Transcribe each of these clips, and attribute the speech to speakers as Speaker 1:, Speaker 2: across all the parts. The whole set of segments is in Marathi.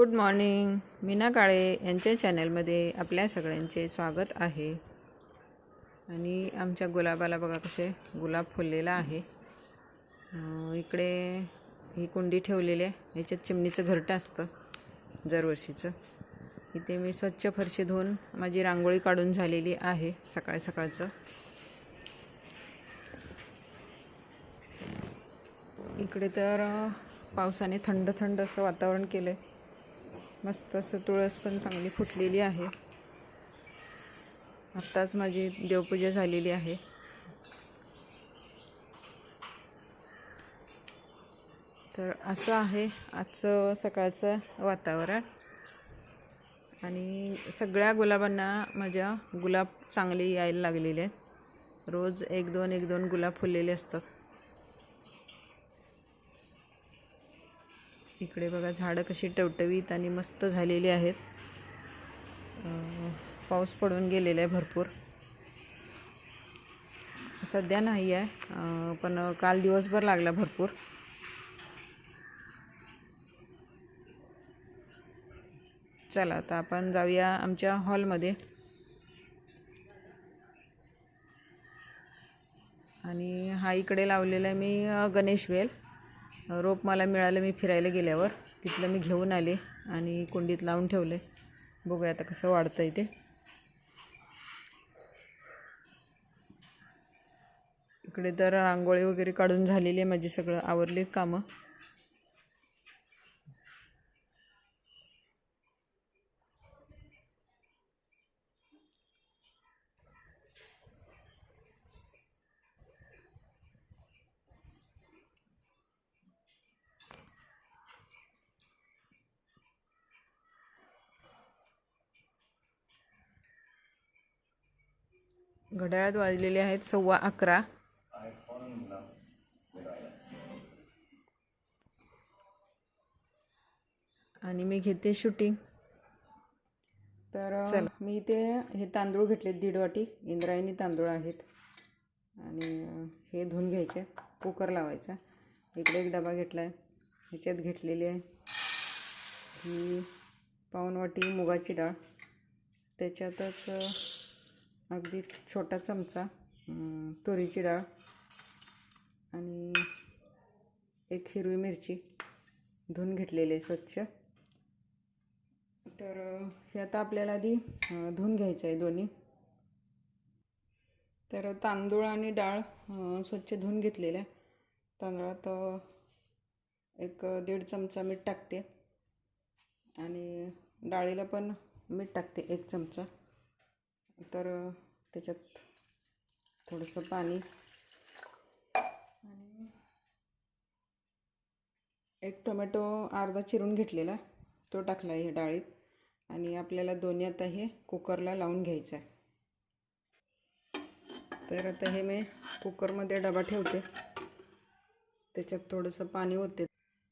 Speaker 1: Good morning. मीना काळे यांच्या चॅनलमध्ये आपल्या सगळ्यांचे स्वागत आहे. आणि आमच्या गुलाबाला बघा कसे गुलाब फुललेला आहे. इकडे ही कुंडी ठेवलेली आहे. याच्यात चिमणीचं घरटं असतं दरवर्षीचं. इथे मी स्वच्छ फरशी धुवून माझी रांगोळी काढून झालेली आहे सकाळ सकाळचं. इकडे तर पावसाने थंड थंड असं वातावरण केलं आहे मस्त असं तुळस पण चांगली फुटलेली आहे. आत्ताच माझी देवपूजा झालेली आहे. तर असं आहे आजचं सकाळचं वातावरण. आणि सगळ्या गुलाबांना माझ्या गुलाब चांगले यायला लागलेले आहेत. रोज एक दोन एक दोन गुलाब फुललेले असतात. इकडे बघा झाडं कशी टवटवीत आणि मस्त झालेली आहेत. पाऊस पडून गेलेला आहे भरपूर. सध्या नाही आहे पण काल दिवसभर लागला भरपूर. चला आता आपण जाऊया आमच्या हॉलमध्ये. आणि हा इकडे लावलेला आहे मी गणेश वेल. रोप मला मिळालं मी फिरायला गेल्यावर. तिथलं मी घेऊन आले आणि कुंडीत लावून ठेवले. बघूया आता कसं वाढतं आहे ते. इकडे तर रांगोळी वगैरे काढून झालेली आहे माझी सगळं आवरली कामं. घड्याळात वाजलेले आहेत सव्वा अकरा. आणि मी घेते शूटिंग तर चला. मी इथे हे तांदूळ घेतले दीड वाटी इंद्रायणी तांदूळ आहेत. आणि हे धुवून घ्यायचे. कुकर लावायचा. इकडे एक डबा घेतला आहे ह्याच्यात घेतलेली आहे ही पाऊण वाटी मुगाची डाळ. त्याच्यातच अगदी छोटा चमचा तुरीची डाळ आणि एक हिरवी मिरची धुवून घेतलेली आहे स्वच्छ. तर हे आता आपल्याला आधी धुवून घ्यायचं आहे दोन्ही. तर तांदूळ आणि डाळ स्वच्छ धुवून घेतलेल्या आहे. तांदळात एक दीड चमचा मीठ टाकते. आणि डाळीला पण मीठ टाकते एक चमचा. तर त्याच्यात थोडंसं पाणी आणि एक टोमॅटो अर्धा चिरून घेतलेला तो टाकला आहे डाळीत आणि आपल्याला दोन्ही आता हे कुकरला लावून घ्यायचं आहे. तर आता हे मी कुकरमध्ये डबा ठेवते. त्याच्यात थोडंसं पाणी होते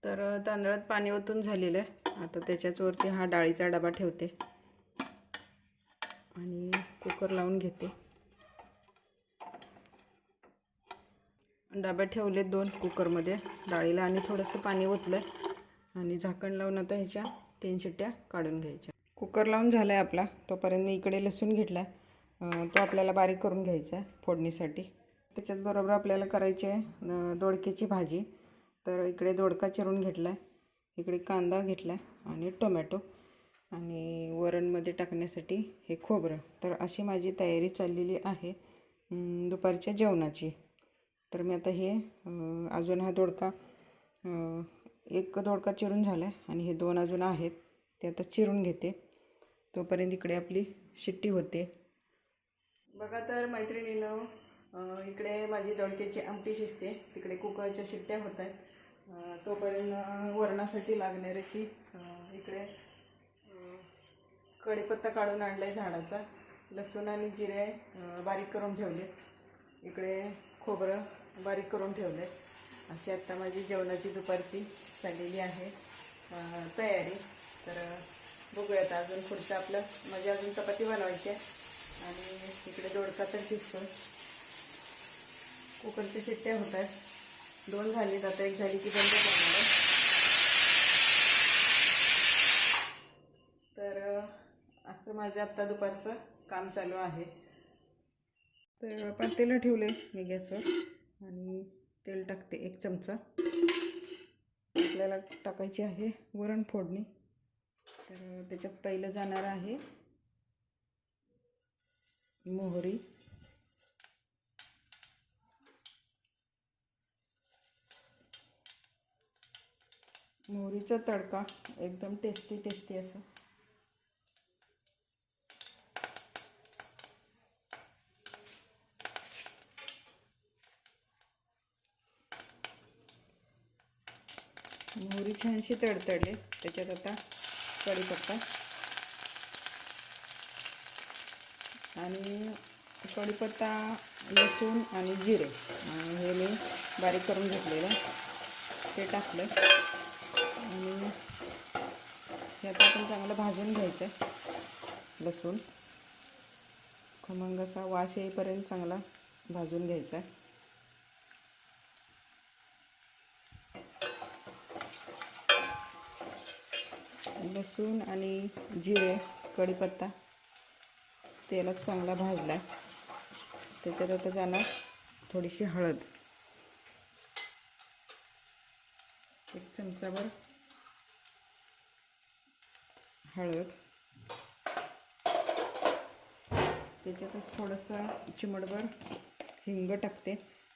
Speaker 1: तर तांदळात पाणी ओतून झालेलं आहे. आता त्याच्याच वरती हा डाळीचा डबा ठेवते. आणि कुकर लावून घेते. डबे ठेवले दोन कुकरमध्ये डाळीला आणि थोडंसं पाणी ओतलं. आणि झाकण लावून आता ह्याच्या तीन शिट्ट्या काढून घ्यायच्या. कुकर लावून झाला आहे आपला तोपर्यंत मी इकडे लसूण घेतला आहे तो आपल्याला बारीक करून घ्यायचा आहे फोडणीसाठी. त्याच्यात बरोबर आपल्याला करायची आहे दोडक्याची भाजी. तर इकडे दोडका चिरून घेतला आहे इकडे कांदा घेतला आहे आणि टोमॅटो. आणि वरणमध्ये टाकण्यासाठी हे खोबरं. तर अशी माझी तयारी चाललेली आहे दुपारच्या जेवणाची. तर मी आता हे अजून हा दोडका एक दोडका चिरून झाला आहे आणि हे दोन अजून आहेत ते आता चिरून घेते. तोपर्यंत इकडे आपली शिट्टी होते. बघा तर मैत्रिणीनं इकडे माझी दोडक्याची आमटी शिजते. तिकडे कुकरच्या शिट्ट्या होत आहेत तोपर्यंत वरणासाठी लागणाऱ्याची इकडे कढीपत्ता काढून आणला आहे झाडाचा. लसूण आणि जिरे बारीक करून ठेवले इकडे खोबरं बारीक करून ठेवले अशी आत्ता माझी जेवणाची दुपारची चाललेली आहे तयारी. तर बघूयात अजून पुढचं आपलं. म्हणजे अजून चपाती बनवायची आहे. आणि इकडे दोडका तर शिजतो कुकरचे शिट्ट्या होत आहेत. दोन झाली आता. एक झाली की बंद करणार आहे असं माझं आत्ता दुपारचं काम चालू आहे. तर पातेलं ठेवले मी गॅसवर आणि तेल टाकते एक चमचा. आपल्याला टाकायची आहे वरण फोडणी. तर त्याच्यात पहिलं जाणार आहे मोहरी. मोहरीचा तडका एकदम टेस्टी टेस्टी असं. मोहरी छानशी तडतडले. त्याच्यात आता कढीपत्ता. आणि कढीपत्ता लसूण आणि जिरे. हे मी बारीक करून घेतलेलं. ते टाकलं. आणि हे आता आपण चांगलं भाजून घ्यायचं आहे. लसूण. खमंग असा वास येईपर्यंत चांगला भाजून घ्यायचा आहे. लसूण आणि जिरे कढीपत्ता तेलात चांगला भाजला त्याच्यात आता जाणार थोडीशी हळद. एक चमचाभर हळद. त्याच्यातच थोडंसं चिमडभर हिंग टाकते.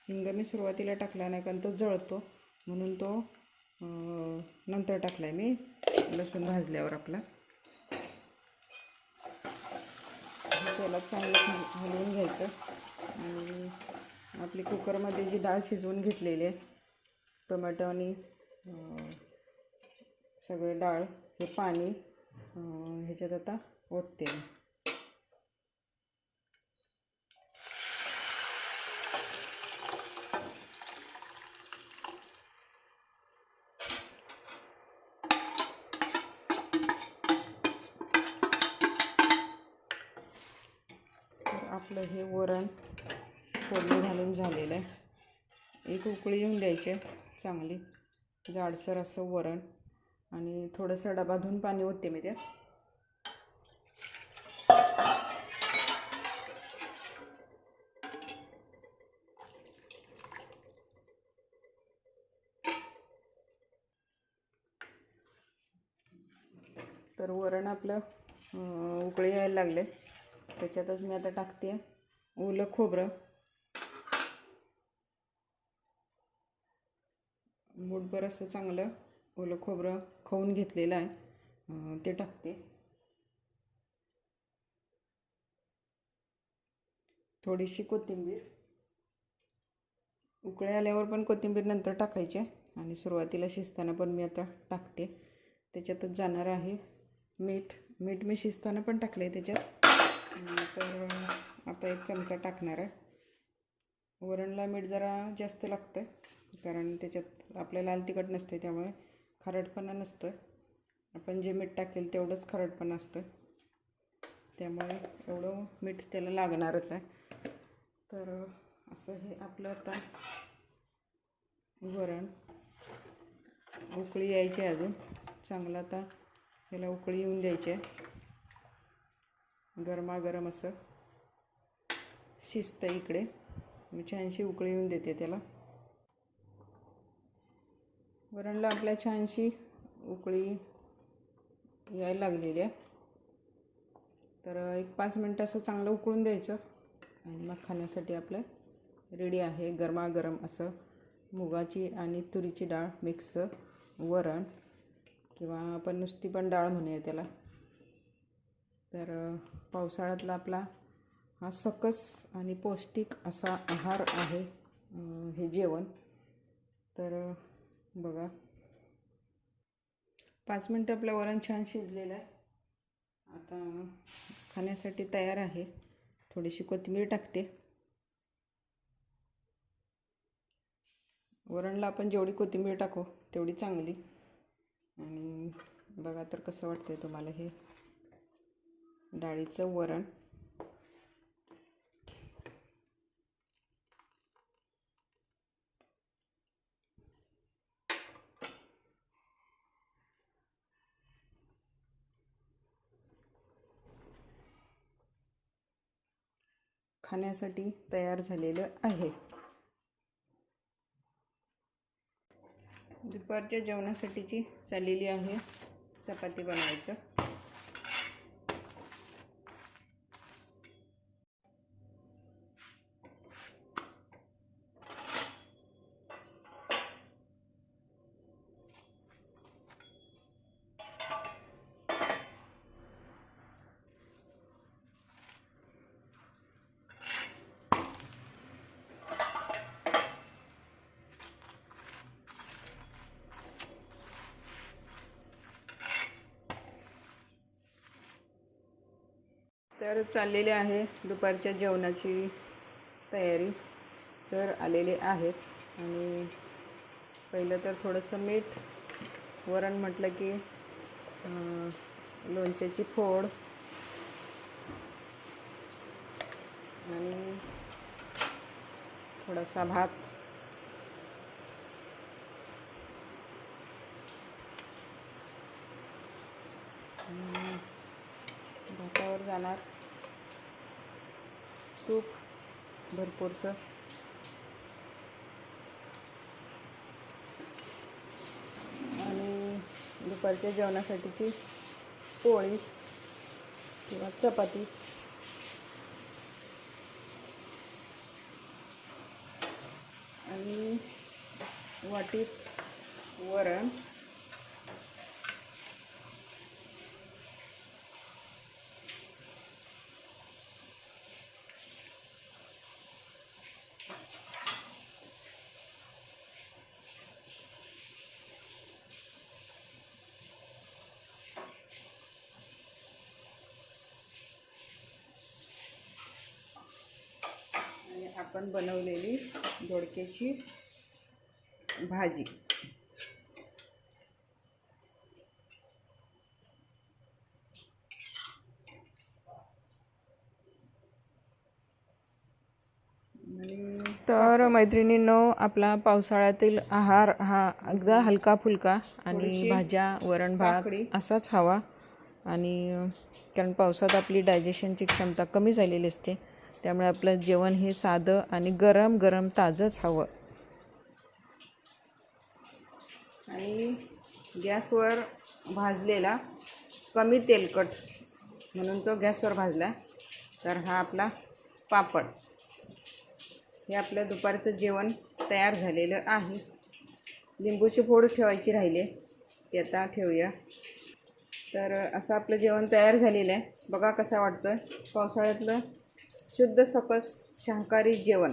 Speaker 1: हिंग मी सुरुवातीला टाकला नाही कारण तो जळतो. म्हणून तो नंतर टाकला आहे मी. लसूण भाजल्यावर आपला. हे तेलात चांगलं हलवून घ्यायचं. आणि आपली कुकरमध्ये जी डाळ शिजवून घेतलेली आहे टोमॅटो आणि सगळे डाळ हे पाणी ह्याच्यात आता ओतते. आपलं हे वरण फोडणी घालून झालेलं आहे. एक उकळी येऊन द्यायची आहे चांगली. जाडसर असं वरण आणि थोडंसं डबा धुवून पाणी होते मी त्यात. तर वरण आपलं उकळी यायला लागले. त्याच्यातच मी आता टाकते ओलं खोबरं. मूठभर असं चांगलं ओलं खोबरं खाऊन घेतलेलं आहे. ते टाकते. थोडीशी कोथिंबीर. उकळी आल्यावर पण कोथिंबीर नंतर टाकायची आहे. आणि सुरुवातीला शिजताना पण मी आता टाकते. त्याच्यातच जाणार आहे मीठ. मीठ मी शिजताना पण टाकलं आहे त्याच्यात. तर आता एक चमचा टाकणार आहे. वरणला मीठ जरा जास्त लागतं कारण त्याच्यात आपल्या लाल तिखट नसते त्यामुळे खारटपणा नसतं आपण जे मीठ टाकेल तेवढंच खारटपणा असतं त्यामुळे एवढं मीठ त्याला लागणारच आहे. तर असं हे आपलं आता वरण उकळी यायची आहे अजून. चांगलं आता त्याला उकळी येऊन द्यायची आहे. गरमागरम असं शिजतं इकडे. मी छानशी उकळी येऊन देते त्याला. वरणला आपल्या छानशी उकळी यायला लागलेली आहे. तर एक पाच मिनटं असं चांगलं उकळून द्यायचं आणि मग खाण्यासाठी आपलं रेडी आहे. गरमागरम असं मुगाची आणि तुरीची डाळ मिक्स वरण किंवा आपण नुसती पण डाळ म्हणूया त्याला. तर पावसाळ्यातला आपला हा सकस आणि पौष्टिक असा आहार आहे हे जेवण. तर बघा. पाच मिनटं आपलं वरण छान शिजलेलं आहे. आता खाण्यासाठी तयार आहे. थोडीशी कोथिंबीर टाकते. वरणला आपण जेवढी कोथिंबीर टाकू तेवढी चांगली. आणि बघा तर कसं वाटतंय तुम्हाला हे. डाळीचं वरण. खाण्यासाठी तयार झालेलं आहे. दुपारच्या जेवणासाठीची चाललेली आहे. चपाती बनवायचं. तर चाललेली आहे दुपारच्या जेवणाची तयारी. सर आलेले आहेत आणि पहिलं तर थोडंसं मीठ वरण म्हटलं की लोणच्याची फोड आणि थोडासा भात आणि भातावर जाणार तूप भरपूरसं. आणि दुपारच्या जेवणासाठीची पोळी किंवा चपाती. आणि वाटीत वरण आणि आपण बनवलेली दोडक्याची भाजी. तर मैत्रिणींनो आपला पावसाळ्यातील आहार हा अगदा हलका फुलका आणि भाज्या वरण भात. असाच हवा. आणि कारण पावसात आपली डायजेशनची क्षमता कमी झालेली असते. त्यामुळे आपलं जेवण हे साधं आणि गरम गरम ताजंच हवं. आणि गॅसवर भाजलेला कमी तेलकट म्हणून तो गॅसवर भाजला तर हा आपला पापड. हे आपलं दुपारचं जेवण तयार झालेलं आहे. लिंबूची फोड ठेवायची राहिले. ती आता ठेवूया. तर असं आपलं जेवण तयार झालेलं आहे. बघा कसं वाटतं पावसाळ्यातलं शुद्ध सकस शाकाहारी जेवण.